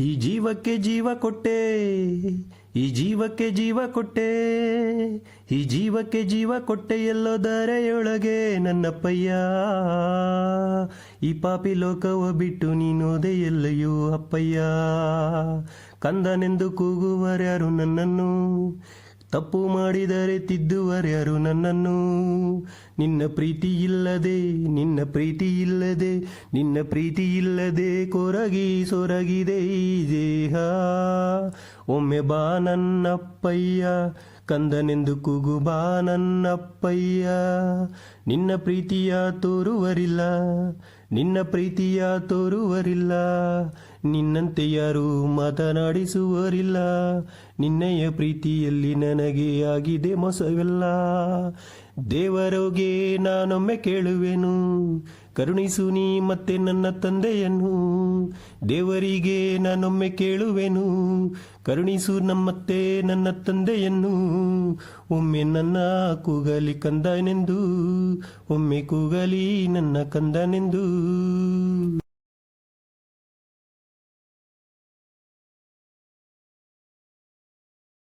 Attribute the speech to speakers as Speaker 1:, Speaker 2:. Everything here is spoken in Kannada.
Speaker 1: ಈ ಜೀವಕ್ಕೆ ಜೀವ ಕೊಟ್ಟೆ, ಈ ಜೀವಕ್ಕೆ ಜೀವ ಕೊಟ್ಟೆ, ಈ ಜೀವಕ್ಕೆ ಜೀವ ಕೊಟ್ಟೆ ಎಲ್ಲೋ ದಾರೆಯೊಳಗೆ ನನ್ನಪ್ಪಯ್ಯ. ಈ ಪಾಪಿ ಲೋಕವ ಬಿಟ್ಟು ನೀನೋದೆ ಎಲ್ಲೆಯೋ ಅಪ್ಪಯ್ಯ. ಕಂದನೆಂದು ಕೂಗುವರ್ಯಾರು ನನ್ನನ್ನು ತಪ್ಪು ಮಾಡಿದರೆ ತಿದ್ದುವರ್ಯಾರು ನನ್ನನ್ನು ನಿನ್ನ ಪ್ರೀತಿ ಇಲ್ಲದೆ, ನಿನ್ನ ಪ್ರೀತಿ ಇಲ್ಲದೆ, ನಿನ್ನ ಪ್ರೀತಿ ಇಲ್ಲದೆ ಕೊರಗಿ ಸೊರಗಿದೆ ಈ ದೇಹ. ಒಮ್ಮೆ ಬಾ ನನ್ನಪ್ಪಯ್ಯ, ಕಂದನೆಂದು ಕೂಗು ಬಾ ನನ್ನಪ್ಪಯ್ಯ. ನಿನ್ನ ಪ್ರೀತಿಯ ತೋರುವರಿಲ್ಲ, ನಿನ್ನ ಪ್ರೀತಿಯ ತೋರುವರಿಲ್ಲ, ನಿನ್ನಂತೆ ಯಾರೂ ಮಾತನಾಡಿಸುವರಿಲ್ಲ. ನಿನ್ನೆಯ ಪ್ರೀತಿಯಲ್ಲಿ ನನಗೆ ಆಗಿದೆ ಮೋಸವೆಲ್ಲ. ದೇವರೋಗೆ ನಾನೊಮ್ಮೆ ಕೇಳುವೆನು ಕರುಣಿಸು ನೀ ಮತ್ತೆ ನನ್ನ ತಂದೆಯನ್ನು, ದೇವರಿಗೆ ನಾನೊಮ್ಮೆ ಕೇಳುವೆನು. ಕರುಣಿಸು ನಮ್ಮತ್ತೆ ನನ್ನ ತಂದೆಯನ್ನು, ಒಮ್ಮೆ ನನ್ನ ಕೂಗಲಿ ಕಂದನೆಂದು, ಒಮ್ಮೆ ಕೂಗಲಿ ನನ್ನ ಕಂದನೆಂದು.